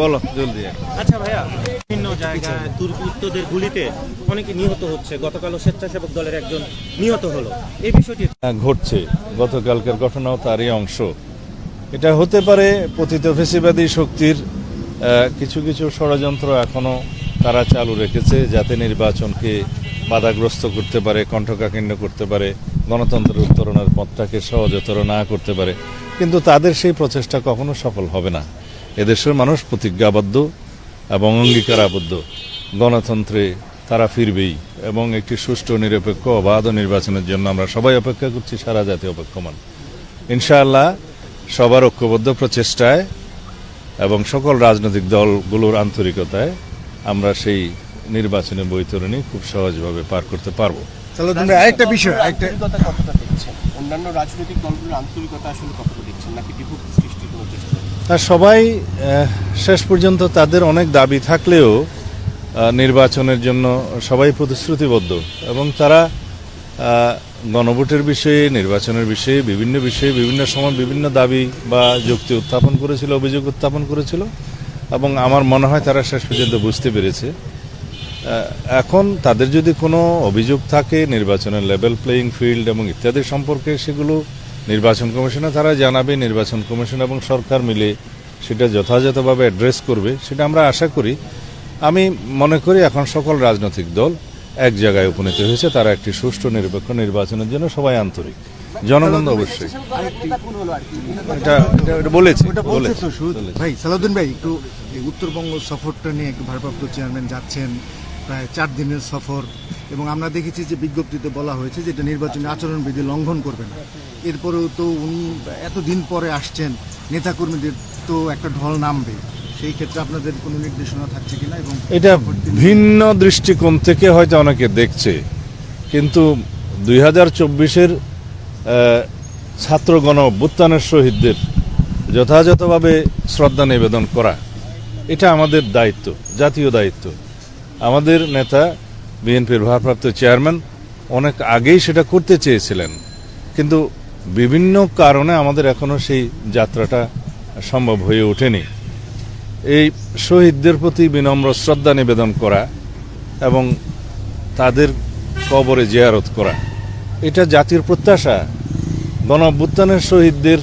বলো জলদি। আচ্ছা ভাইয়া বিভিন্ন জায়গায় দুর্বৃত্তদের গুলিতে অনেকে নিহত হচ্ছে। গতকালও স্বেচ্ছাসেবক দলের একজন নিহত হলো। এই বিষয়টি হ্যাঁ, ঘটছে। গতকালকের ঘটনাও তারই অংশ। এটা হতে পারে পতিত ফেসিবাদী শক্তির কিছু কিছু ষড়যন্ত্র এখনও তারা চালু রেখেছে যাতে নির্বাচনকে বাধাগ্রস্ত করতে পারে কণ্ঠকাকীর্ণ করতে পারে গণতন্ত্রের উত্তরণের পথটাকে সহজতর না করতে পারে। কিন্তু তাদের সেই প্রচেষ্টা কখনো সফল হবে না। এদেশের মানুষ প্রতিজ্ঞাবদ্ধ এবং অঙ্গীকারাবদ্ধ। গণতন্ত্রে তারা ফিরবেই এবং একটি সুষ্ঠু নিরপেক্ষ অবাধ নির্বাচনের জন্য আমরা সবাই অপেক্ষা করছি সারা জাতি অপেক্ষমান। ইনশাআল্লাহ সবার ঐক্যবদ্ধ প্রচেষ্টায় এবং সকল রাজনৈতিক দলগুলোর আন্তরিকতায় আমরা সেই নির্বাচনে বৈতরণী খুব সহজভাবে পার করতে পারব। আরেকটা বিষয় একটা অন্যান্য রাজনৈতিক দলগুলোর আন্তরিকতা আসলে কতটা দেখছেন নাকি বিভক্তি সৃষ্টির কোনো চেষ্টা? সবাই শেষ পর্যন্ত তাদের অনেক দাবি থাকলেও নির্বাচনের জন্য সবাই প্রতিশ্রুতিবদ্ধ। এবং তারা গণভোটের বিষয়ে, নির্বাচনের বিষয়ে, বিভিন্ন বিষয়ে, বিভিন্ন সময় বিভিন্ন দাবি বা যুক্তি উত্থাপন করেছিল, অভিযোগ উত্থাপন করেছিল। এবং আমার মনে হয় তারা শেষ পর্যন্ত বুঝতে পেরেছে। এখন তাদের যদি কোনো অভিযোগ থাকে, নির্বাচনের লেভেল প্লেয়িং ফিল্ড এবং ইত্যাদি সম্পর্কে সেগুলো নির্বাচন কমিশনে তারা জানাবে নির্বাচন কমিশন এবং সরকার মিলে সেটা যথাযথভাবে অ্যাড্রেস করবে সেটা আমরা আশা করি। আমি মনে করি এখন সকল রাজনৈতিক দল এক জায়গায় উপনীত হয়েছে তারা একটি সুষ্ঠু নিরপেক্ষ নির্বাচনের জন্য সবাই আন্তরিক। জনগণ অবশ্যই। এটা এটা- বলেছে ভাই সালাউদ্দিন ভাই একটু উত্তরবঙ্গ সফরটা নিয়ে একটু ভারপ্রাপ্ত চেয়ারম্যান যাচ্ছেন প্রায় চার দিনের সফর। এবং আমরা দেখেছি যে বিজ্ঞপ্তিতে বলা হয়েছে যে এটা নির্বাচনী আচরণবিধি লঙ্ঘন করবে না। এরপরেও তো উনি এতদিন পরে আসছেন, নেতাকর্মীদের তো একটা ঢল নামবে। সেই ক্ষেত্রে আপনাদের কোনো নির্দেশনা থাকছে কিনা এবং এটা ভিন্ন দৃষ্টিকোণ থেকে হয়তো অনেকে দেখছে। কিন্তু দুই হাজার চব্বিশের ছাত্র গণ অভ্যুত্থানের শহীদদের যথাযথভাবে শ্রদ্ধা নিবেদন করা, এটা আমাদের দায়িত্ব, জাতীয় দায়িত্ব। আমাদের নেতা বিএনপির ভারপ্রাপ্ত চেয়ারম্যান অনেক আগেই সেটা করতে চেয়েছিলেন। কিন্তু বিভিন্ন কারণে আমাদের এখনও সেই যাত্রাটা সম্ভব হয়ে ওঠেনি। এই শহীদদের প্রতি বিনম্র শ্রদ্ধা নিবেদন করা এবং তাদের কবরে জিয়ারত করা, এটা জাতির প্রত্যাশা। গণ শহীদদের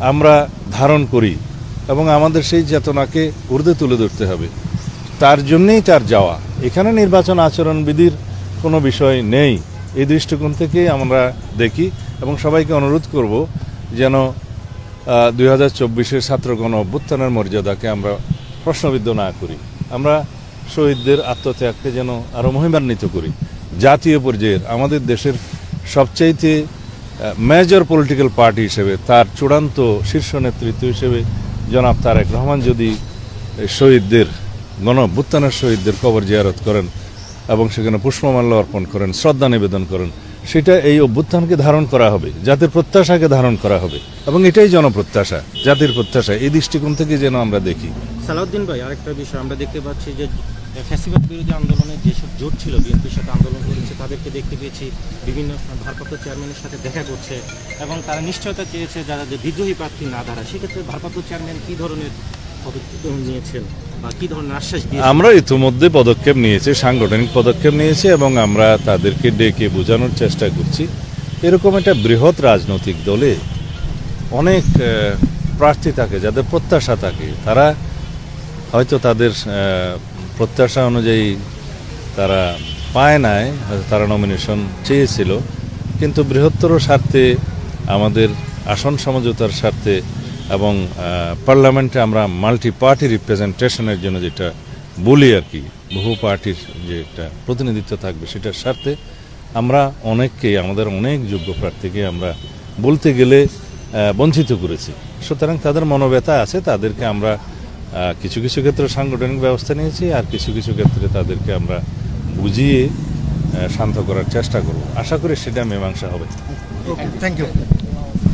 আমরা ধারণ করি এবং আমাদের সেই চেতনাকে ঊর্ধ্বে তুলে ধরতে হবে। তার জন্যেই তার যাওয়া। এখানে নির্বাচন আচরণবিধির কোনো বিষয় নেই। এই দৃষ্টিকোণ থেকে আমরা দেখি এবং সবাইকে অনুরোধ করব যেন দুই হাজার চব্বিশের ছাত্র গণ অভ্যুত্থানের মর্যাদাকে আমরা প্রশ্নবিদ্ধ না করি। আমরা শহীদদের আত্মত্যাগকে যেন আরও মহিমান্বিত করি। জাতীয় পর্যায়ের, আমাদের দেশের সবচাইতে মেজর পলিটিক্যাল পার্টি হিসেবে, তার চূড়ান্ত শীর্ষ নেতৃত্ব হিসেবে জনাব তারেক রহমান যদি শহীদদের গণ অভ্যুত্থানের শহীদদের কবর জিয়ারত করেন এবং সেখানে পুষ্পমাল্য অর্পণ করেন, শ্রদ্ধা নিবেদন করেন। সেটা এই অভ্যুত্থানকে ধারণ করা হবে, জাতির প্রত্যাশাকে ধারণ করা হবে এবং এটাই জনপ্রত্যাশা, জাতির প্রত্যাশা। এই দৃষ্টিকোণ থেকে যেন আমরা দেখি। সালাউদ্দিন ভাই, আরেকটা বিষয়, আমরা দেখতে পাচ্ছি যে ফ্যাসিবাদ বিরোধী আন্দোলনে যেসব জোট ছিল বিএনপির সাথে আন্দোলন করেছে, তাদেরকে দেখতে পেয়েছি, বিভিন্ন ভারপ্রাপ্ত চেয়ারম্যানের সাথে দেখা করছে, এবং তারা নিশ্চয়তা চেয়েছে যারা যে বিদ্রোহী প্রার্থী না দাঁড়ায় সেক্ষেত্রে ভারপ্রাপ্ত চেয়ারম্যান কি ধরনের আমরা ইতিমধ্যে পদক্ষেপ নিয়েছি, সাংগঠনিক পদক্ষেপ নিয়েছি এবং আমরা তাদেরকে ডেকে বোঝানোর চেষ্টা করছি। এরকম একটা বৃহৎ রাজনৈতিক দলে অনেক প্রার্থী থাকে, যাদের প্রত্যাশা থাকে। তারা হয়তো তাদের প্রত্যাশা অনুযায়ী তারা পায় নাই, হয়তো তারা নমিনেশন চেয়েছিল। কিন্তু বৃহত্তর স্বার্থে আমাদের আসন সমঝোতার স্বার্থে এবং পার্লামেন্টে আমরা মাল্টি পার্টি রিপ্রেজেন্টেশনের জন্য যেটা বলি আর কি, বহু পার্টির যে একটা প্রতিনিধিত্ব থাকবে সেটার স্বার্থে আমরা অনেককেই আমাদের অনেক যোগ্য প্রার্থীকে আমরা বলতে গেলে বঞ্চিত করেছি। সুতরাং তাদের মনোব্যথা আছে, তাদেরকে আমরা কিছু কিছু ক্ষেত্রে সাংগঠনিক ব্যবস্থা নিয়েছি আর কিছু কিছু ক্ষেত্রে তাদেরকে আমরা বুঝিয়ে শান্ত করার চেষ্টা করব। আশা করি সেটা মীমাংসা হবে। Thank you